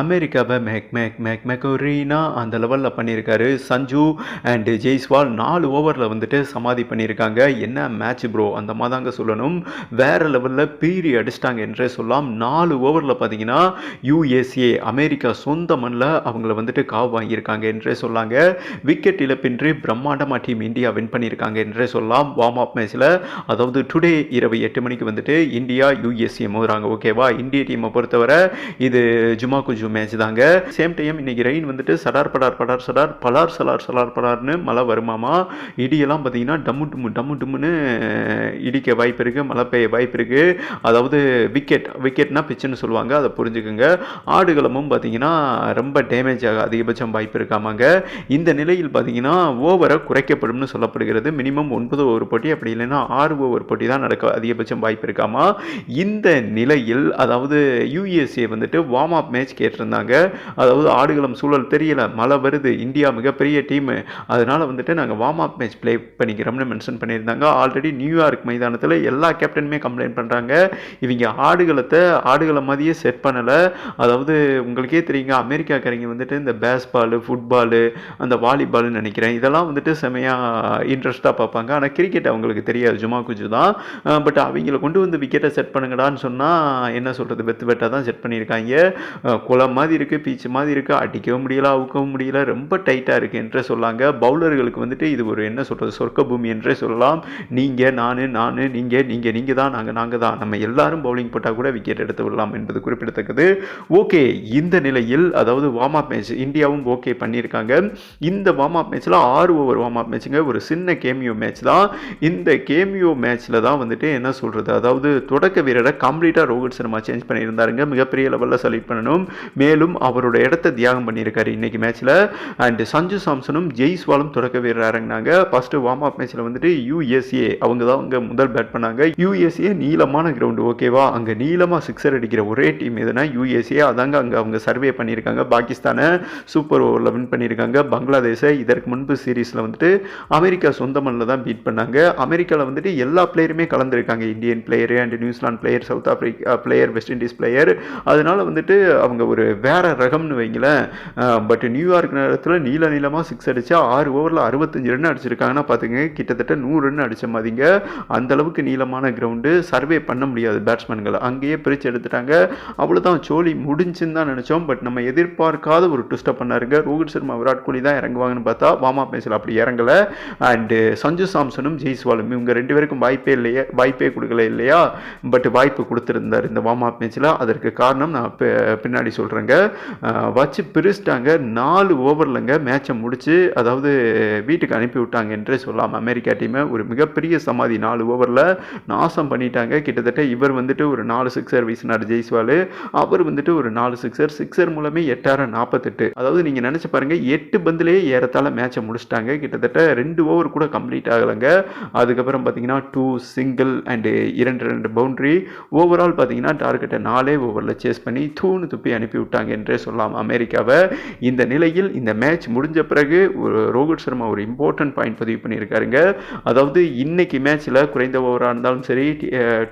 அமெரிக்காவை make make make மெக்கோரினா அந்த லெவலில் பண்ணியிருக்காரு சஞ்சு அண்டு ஜெய்ஸ்வால் நாலு ஓவரில் வந்துட்டு சமாதி பண்ணியிருக்காங்க என்ன மேட்ச் ப்ரோ அந்த மாதாங்க சொல்லணும். வேறு லெவலில் பீரி அடிச்சிட்டாங்க என்றே சொல்லலாம். நாலு ஓவரில் பார்த்தீங்கன்னா யூஎஸ்ஏ அமெரிக்கா சொந்த மண்ணில் அவங்கள வந்துட்டு காவு வாங்கியிருக்காங்க என்றே சொல்லாங்க. விக்கெட் இழப்பின்றி பிரம்மாண்டமாக டீம் இந்தியா வின் பண்ணியிருக்காங்க என்றே சொல்லலாம். வார்ம் அப் மேட்ச்சில் அதாவது டுடே இரவு எட்டு மணிக்கு வந்துட்டு இந்தியா யூஎஸ்ஏ மோதுறாங்க. ஓகேவா இந்திய டீமை பொறுத்தவரை இது ஜுமா குஜ் மேட்ச் தாங்க. சேம் டைம் இன்னைக்கு ரெயின் வந்துட்டு சடார் படார் படார் சடார் பலார் சலார் சலார் படார்னு மழை வருமாமா? இடியெல்லாம் பார்த்தீங்கன்னா டம்மு டும்மு டம்மு டும்முன்னு இடிக்க வாய்ப்பு இருக்குது மழை பெய்ய வாய்ப்பு இருக்குது அதாவது விக்கெட் விக்கெட்னா பிச்சுன்னு சொல்லுவாங்க அதை புரிஞ்சுக்குங்க. ஆடுகளமும் பார்த்தீங்கன்னா ரொம்ப டேமேஜ் ஆக அதிகபட்சம் வாய்ப்பு இருக்காமாங்க. இந்த நிலையில் பார்த்தீங்கன்னா ஓவரை குறைக்கப்படும்னு சொல்லப்படுகிறது. மினிமம் ஒன்பது ஓவர் போட்டி அப்படி இல்லைன்னா ஆறு ஓவர் போட்டி தான் நடக்க அதிகபட்சம் வாய்ப்பு இருக்காமா? இந்த நிலையில் அதாவது யூஎஸ்ஏ வந்துட்டு வார்ம் அப் மேட்ச் கேட்டிருந்தாங்க அதாவது ஆடுகளம் சூழல் தெரியல. மழை வருது. இந்தியா மிகப்பெரிய டீமு அதனால் வந்துட்டு நாங்கள் வார்ம் அப் மேட்ச் ப்ளே பண்ணிக்கிறோம்னு மென்ஷன் பண்ணியிருந்தாங்க. ஆல்ரெடி நியூயார்க் மைதானத்தில் எல்லா கேப்டனுமே கம்ப்ளைண்ட் பண்ணுறாங்க இவங்க ஆடுகளத்தை ஆடுகளம் மாதிரியே செட் பண்ணலை. அதாவது உங்களுக்கே தெரியுங்க அமெரிக்காக்காரங்க வந்துட்டு இந்த பேஸ்பாலு ஃபுட்பாலு அந்த வாலிபால்னு நினைக்கிறேன். இதெல்லாம் வந்துட்டு செமையாக இன்ட்ரெஸ்ட்டாக பார்ப்பாங்க. ஆனால் கிரிக்கெட் அவங்களுக்கு தெரியாது. ஜுமா குஜு தான். பட் அவங்கள கொண்டு வந்து விக்கெட்டை செட் பண்ணுங்கடான்னு சொன்னால் என்ன சொல்கிறது பெத்து பெட்டாக தான் செட் பண்ணியிருக்காங்க. குளம் மாதிரி இருக்குது பீச் மாதிரி இருக்குது அடிக்கவும் முடியல அவுக்கவும் முடியல ரொம்ப டைட்டாக இருக்குது என்றே சொல்லாங்க. பவுலர்களுக்கு வந்துட்டு இது ஒரு என்ன சொல்கிறது சொர்க்க பூமி என்றே சொல்லலாம். நீங்கள் நான் நான் நீங்கள் நீங்கள் நீங்கள் தான் நாங்கள் நாங்கள் தான். நம்ம எல்லாரும் பவுலிங் போட்டால் கூட விக்கெட் எடுத்து விடலாம் என்பது குறிப்பிடத்தக்கது. ஓகே இந்த நிலையில் அதாவது வார்ம் அப் மேட்ச் இந்தியாவும் ஓகே பண்ணியிருக்காங்க. இந்த வார்ம் அப் மேட்ச்சில் ஆறு ஓவர் வார்ம் அப் மேட்ச்சுங்க ஒரு சின்ன கேமியோ மேட்ச் தான். இந்த கேமியோ மேட்ச்சில் தான் வந்துட்டு என்ன சொல்கிறது அதாவது தொடக்க வீரரை கம்ப்ளீட்டாக ரோஹித் சர்மா சேஞ்ச் பண்ணியிருந்தாருங்க. மிகப்பெரிய லெவலில் செலக்ட் பண்ணணும். மேலும் அவரோட இடத்த தியாகம் பண்ணியிருக்காரு இன்னைக்கு மேட்ச்சில் அண்ட் சஞ்சு சாம்சனும் ஜெய்ஸ்வாலும் தொடக்க வீரர் இறங்கினாங்க ஃபஸ்ட்டு வார்ம் அப் மேட்ச்சில் வந்துட்டு யூஎஸ்ஏ அவங்க தான் அங்கே முதல் பேட் பண்ணாங்க. யூஎஸ்ஏ நீளமான கிரவுண்டு ஓகேவா அங்கே நீளமாக சிக்ஸர் அடிக்கிற ஒரே டீம் எதுனா யூஎஸ்ஏ அதாங்க அங்கே அவங்க சர்வே பண்ணியிருக்காங்க. பாகிஸ்தானை சூப்பர் ஓவரில் வின் பண்ணியிருக்காங்க. பங்களாதேஷை இதற்கு முன்பு சீரீஸில் வந்துட்டு அமெரிக்கா சொந்த மண்ணில் தான் பீட் பண்ணாங்க. அமெரிக்காவில் வந்துட்டு எல்லா பிளேயருமே கலந்துருக்காங்க. Indian player and New Zealand player South Africa player West Indies player அதனால வந்துட்டு அவங்க ஒரு வேற ரகம்னு வைங்களேன். பட் நியூயார்க் நேரத்தில் நீல நீளமாக சிக்ஸ் அடித்தா ஆறு ஓவரில் அறுபத்தஞ்சு ரன் அடிச்சிருக்காங்கன்னா பார்த்துங்க கிட்டத்தட்ட நூறு ரன் அடித்த மாதிரிங்க. அந்த அளவுக்கு நீளமான கிரவுண்டு சர்வே பண்ண முடியாது பேட்ஸ்மேன்கள் அங்கேயே பிரித்து எடுத்துட்டாங்க. அவ்வளோதான் சோலி முடிஞ்சுன்னு தான் நினச்சோம். பட் நம்ம எதிர்பார்க்காத ஒரு ட்விஸ்ட்டை பண்ணாருங்க. ரோஹித் சர்மா விராட் கோலி தான் இறங்குவாங்கன்னு பார்த்தா வாமா அப் அப்படி இறங்கலை. அண்டு சஞ்சு சாம்சனும் ஜெய்ஸ்வாலும் இவங்க ரெண்டு பேருக்கும் வாய்ப்பே இல்லையே வாய்ப்பே கொடுக்கல இல்லையா? பட் வாய்ப்பு கொடுத்துருந்தார் இந்த வார்ம் அப் மேட்ச்சில் அதற்கு காரணம் நான் பின்னாடி சொல்கிறேங்க வச்சு பிரிச்சிட்டாங்க. நாலு ஓவர்லங்க மேட்சை முடிச்சு அதாவது வீட்டுக்கு அனுப்பி விட்டாங்க என்றே சொல்லலாம் அமெரிக்கா டீமை ஒரு மிகப்பெரிய சமாதி. நாலு ஓவரில் நாசம் பண்ணிட்டாங்க. கிட்டத்தட்ட இவர் வந்துட்டு ஒரு நாலு சிக்ஸர் வீசினார் ஜெய்ஸ்வால் அவர் வந்துட்டு ஒரு நாலு சிக்ஸர் சிக்ஸர் மூலமே எட்டாயிரம் நாற்பத்தெட்டு அதாவது நீங்கள் நினச்சி பாருங்க எட்டு பந்துலேயே ஏறத்தால் மேட்சை முடிச்சிட்டாங்க. கிட்டத்தட்ட ரெண்டு ஓவர் கூட கம்ப்ளீட் ஆகலைங்க. அதுக்கப்புறம் பார்த்தீங்கன்னா டூ சிங்கிள் அண்டு இரண்டு ரெண்டு பவுண்ட்ரி ஓவரால் பார்த்தீங்கன்னா டார்கெட்டை நாலே ஓவரில் சேஸ் பண்ணி தூணு துப்பி அனுப்பி விட்டாங்க என்றே சொல்லலாம் அமெரிக்காவை இந்த நிலையில் இந்த மேட்ச் முடிஞ்ச பிறகு ரோஹித் சர்மா ஒரு இம்பார்ட்டன்ட் பாயிண்ட் பதிவு பண்ணியிருக்காருங்க. அதாவது இன்னைக்கு மேட்ச்சில் குறைந்த ஓவராக இருந்தாலும் சரி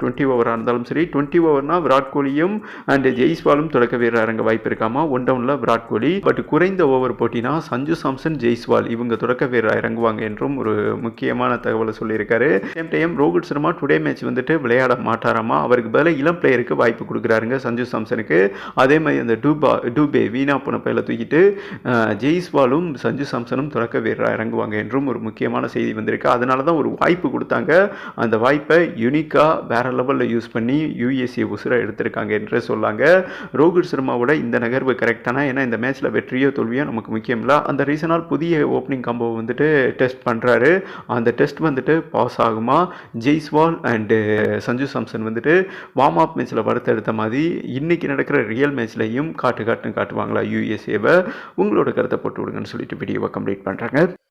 டுவெண்ட்டி ஓவராக இருந்தாலும் சரி டுவெண்ட்டி ஓவர்னால் விராட் கோலியும் அண்ட் ஜெய்ஸ்வாலும் தொடக்க வீரர் வாய்ப்பு இருக்காமா? ஒன் டவுனில் விராட் கோலி. பட் குறைந்த ஓவர் போட்டினா சஞ்சு சாம்சன் ஜெய்ஸ்வால் இவங்க தொடக்க வீரர் இறங்குவாங்க என்றும் ஒரு முக்கியமான தகவலை சொல்லியிருக்காரு. Same time Rohit Sharma today match வந்துட்டு விளையாட மாட்டாராமா? அவருக்கு பதிலாக இளம் பிளேயருக்கு வாய்ப்பு கொடுக்குறாருங்க சஞ்சு சாம்சனுக்கு. அதே மாதிரி அந்த டூபா டூபே வீணா போன பயில தூக்கிட்டு ஜெய்ஸ்வாலும் சஞ்சு சாம்சனும் தொடக்க வீரராக இறங்குவாங்க என்றும் ஒரு முக்கியமான செய்தி வந்திருக்கு. அதனால தான் ஒரு வாய்ப்பு கொடுத்தாங்க. அந்த வாய்ப்பை யுனிக்காக வேற லெவலில் யூஸ் பண்ணி யூஎஸ்ஏ உசுராக எடுத்திருக்காங்க என்றே சொல்லாங்க. ரோஹித் சர்மாவோட இந்த நகர்வு கரெக்டான ஏன்னா இந்த மேட்ச்சில் வெற்றியோ தோல்வியோ நமக்கு முக்கியம் இல்லை அந்த ரீசனால் புதிய ஓப்பனிங் காம்போ வந்துட்டு டெஸ்ட் பண்ணுறாரு அந்த டெஸ்ட் வந்துட்டு பாஸ் ஆகுமா? ஜெய்ஸ்வால் அண்டு சஞ்சு சாம்சன் வந்துட்டு வார்ம் அப் மேட்ச்சில் வறுத்தெடுத்த மாதிரி இன்றைக்கி நடக்கிற ரியல் மேட்ச்லையும் காட்டு காட்டுன்னு காட்டுவாங்களா? யூஎஸ்ஏவை உங்களோட கருத்தை போட்டு விடுங்கன்னு சொல்லிட்டு வீடியோவை கம்ப்ளீட் பண்ணுறாங்க